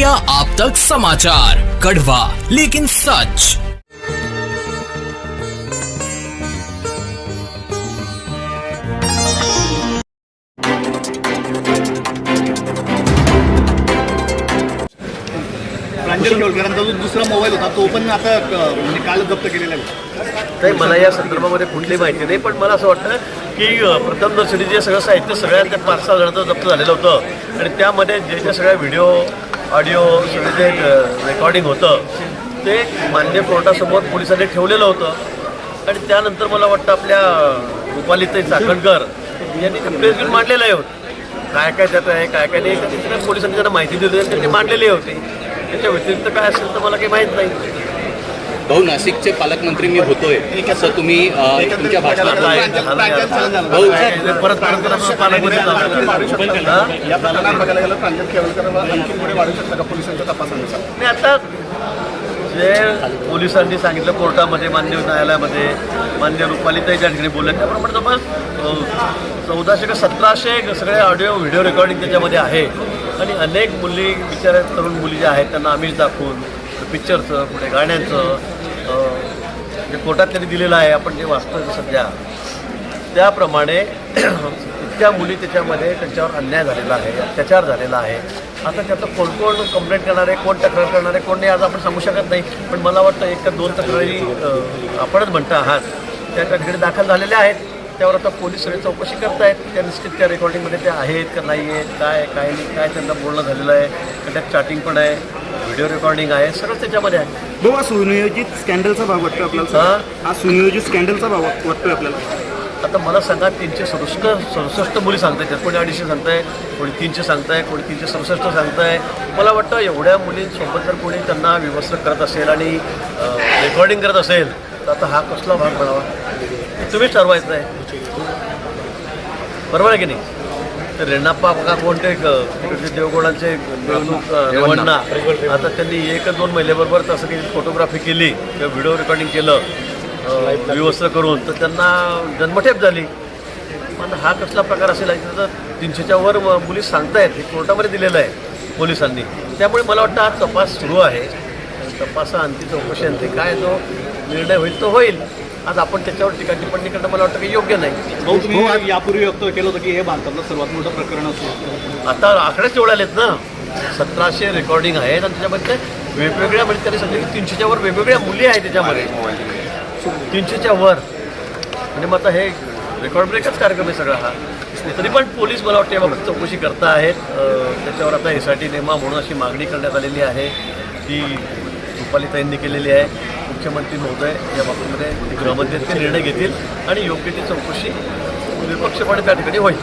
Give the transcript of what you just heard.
India आप तक समाचार कड़वा लेकिन सच। प्रांजल केवळकरांचा जो दुसरा मोबाईल होता तो पण आता अ, म्हणजे काल जप्त केलेला आहे. नाही मला या संदर्भामध्ये कुठली माहिती नाही पण मला असं वाटतं की अ, प्रथम दर्शनी जे सगळं साहित्य सगळ्या त्या पाच सहा जणांचं जप्त झालेलं होतं. आणि त्यामध्ये जे जे सगळ्या व्हिडिओ ऑडिओ जे रेकॉर्डिंग होतं ते मान्य कोर्टासमोर पोलिसांनी ठेवलेलं होतं. आणि त्यानंतर मला वाटतं आपल्या रुपालीताई चाकणकर यांनी ते प्रेस घेऊन मांडलेलं आहे. होतं काय काय त्यात आहे काय काय नाही पोलिसांनी त्यांना माहिती दिली होती त्यांनी मांडलेली होती. त्याच्या व्यतिरिक्त काय असेल तर मला काही माहीत नाही. भाऊ नाशिकचे पालकमंत्री मी होतोय. असं तुम्ही तुमच्या भाषणात. भाऊ. हा? आणि आता जे पोलिसांनी सांगितलं कोर्टामध्ये मान्य न्यायालयामध्ये मान्य रुपालीताई ज्या ठिकाणी बोलल्या त्याप्रमाणे जवळपास चौदाशे का सतराशे सगळे ऑडिओ व्हिडिओ रेकॉर्डिंग त्याच्यामध्ये आहे. आणि अनेक मुली बिचाऱ्या तरुण मुली ज्या आहेत त्यांना आमिष दाखवून पिक्चरचं पुढे गाण्यांचं जे कोर्टात त्यांनी दिलेलं आहे आपण जे वाचतोय सध्या. त्याप्रमाणे इतक्या मुली त्याच्यामध्ये त्यांच्यावर अन्याय झालेला आहे अत्याचार झालेला आहे. आता त्याचं कोण कोण कंप्लेंट करणारे कोण तक्रार करणारे कोण नाही आज आपण सांगू शकत नाही. पण मला वाटतं एक का दोन तक्रारी आपणच म्हणता आहात. त्या त्या दाखल झालेल्या आहेत. त्यावर आता पोलीस सगळे चौकशी करतायत. त्या निश्चित त्या रेकॉर्डिंगमध्ये त्या आहेत का नाही आहेत काय काय नाही काय त्यांना बोलणं झालेलं आहे. त्यात चॅटिंग पण आहे. व्हिडिओ रेकॉर्डिंग आहे सगळं त्याच्यामध्ये आहे. भाऊ हा सुनियोजित स्कॅन्डलचा भाग वाटतोय आपल्याला हा? हा सुनियोजित स्कॅन्डलचा भाग वाटतोय आपल्याला. आता मला सांगा तीनशे सदुसष्ट सदुसष्ट मुली सांगताय त्यात कोणी अडीचशे सांगताय कोणी तीनशे सांगताय कोणी तीनशे सदुसष्ट सांगताय. मला वाटतं एवढ्या मुलींसोबत जर कोणी त्यांना विवस्त्र करत असेल आणि रेकॉर्डिंग करत असेल तर आता हा कसला भाग म्हणावा? तुम्हीच ठरवायचं आहे बरोबर आहे की नाही? तर रेणाप्पा बघा कोणते देवगोडांचे रेवण्णा. आता त्यांनी एक दोन महिन्याबरोबर तसं काही फोटोग्राफी केली किंवा व्हिडिओ रेकॉर्डिंग केलं विवस्त्र करून. तर त्यांना जन्मठेप झाली. पण हा कसला प्रकार असेल तर तीनशेच्या वर मुली सांगतायत हे कोर्टामध्ये दिलेलं आहे पोलिसांनी. त्यामुळे मला वाटतं हा तपास सुरू आहे. तपासा अंती चौकशी अंती काय जो निर्णय होईल तो होईल. आज आपण त्याच्यावर टीका टिप्पणी करणं मला वाटतं की योग्य नाही. भाऊ तुम्ही यापूर्वी व्यक्त केलं होतं की हे भारतातलं सर्वात मोठं प्रकरण असू. आता आकडेच एवढे आलेत ना. सतराशे रेकॉर्डिंग आहेत आणि त्याच्यामध्ये वेगवेगळ्या म्हणजे त्यांनी सांगितलं की तीनशेच्या वर वेगवेगळ्या मुली आहेत त्याच्यामध्ये. तीनशेच्या वर. म्हणजे मग आता हे रेकॉर्ड ब्रेकच कार्यक्रम आहे सगळा हा. तरी पण पोलीस मला वाटतं याबाबत चौकशी करता आहेत त्याच्यावर आता एस आय टी नेमा म्हणून अशी मागणी करण्यात आलेली आहे ती रुपालीताईंनी केलेली आहे. मुख्यमंत्री महोदय या बाबतीमध्ये गृहमंत्री निर्णय घेतील आणि योग्य ती चौकशी निष्पक्षपणे त्या ठिकाणी होईल.